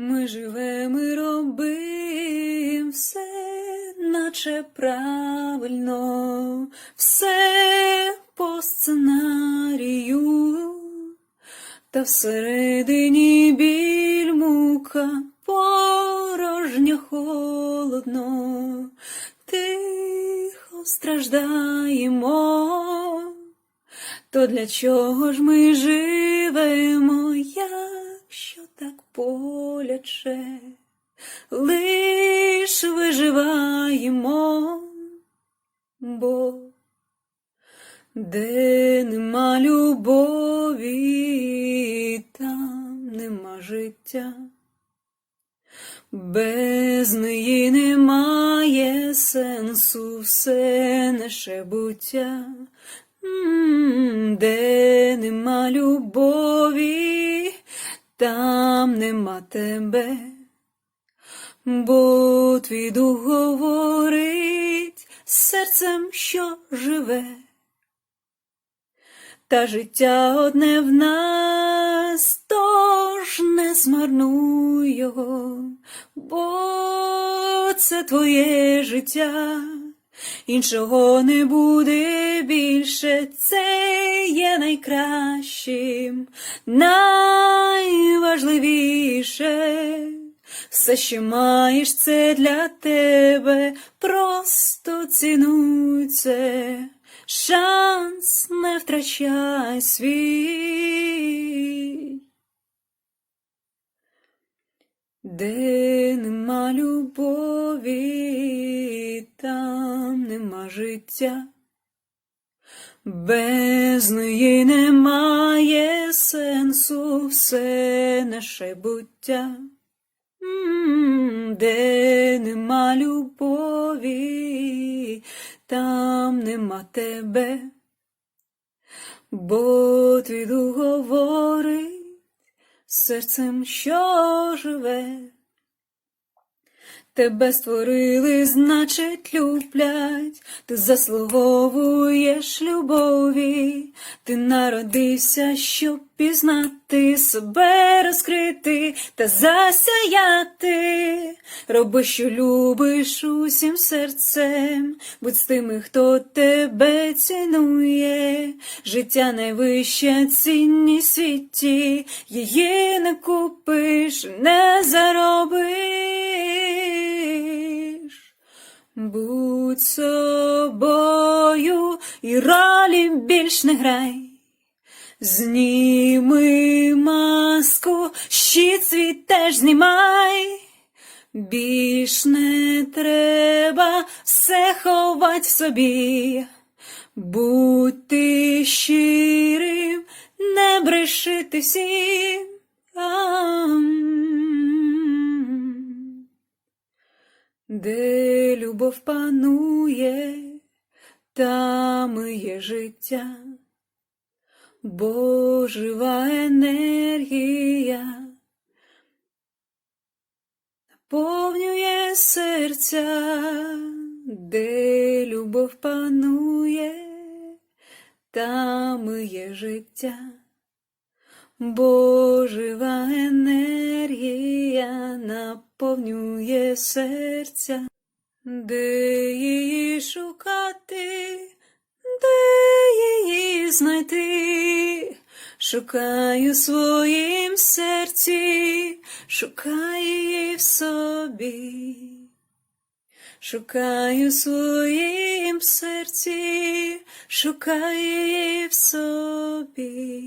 Ми живемо і робим все, наче правильно, все по сценарію, та всередині біль мука, порожня холодно, тихо страждаємо. То для чого ж ми живемо, якщо так боляче, лиш виживаємо, бо де нема любові, там нема життя. Без неї немає сенсу все наше буття. Де нема любові, там нема тебе, бо твій дух говорить серцем, що живе. Та життя одне в нас, тож не змарнуй його, бо це твоє життя, іншого не буде більше, це є найкращим, найважливіше. Все, що маєш, це для тебе, просто цінуй це. Шанс не втрачай свій. Де нема любові, нема життя. Без неї немає сенсу все наше буття. Де нема любові, там нема тебе, бо твій дух говорить серцем, що живе. Тебе створили, значить, люблять, ти заслуговуєш любові, ти народився, щоб пізнати себе, розкрити та засяяти. Роби, що любиш усім серцем, будь з тими, хто тебе цінує. Життя найвища цінність світі, її не купиш, не заробиш. Будь собою і ролі більш не грай. Зніми маску, щит свій теж знімай. Більш не треба все ховать в собі. Будь ти щирим, не брешити всім. Де любов панує, там є життя, бо жива енергія наповнює серця, де любов панує, там є життя. Бо жива енергія наповнює серця, де її шукати, де її знайти, шукаю в своїм серці, шукаю її в собі, шукаю в своїм серці, шукаю її в собі.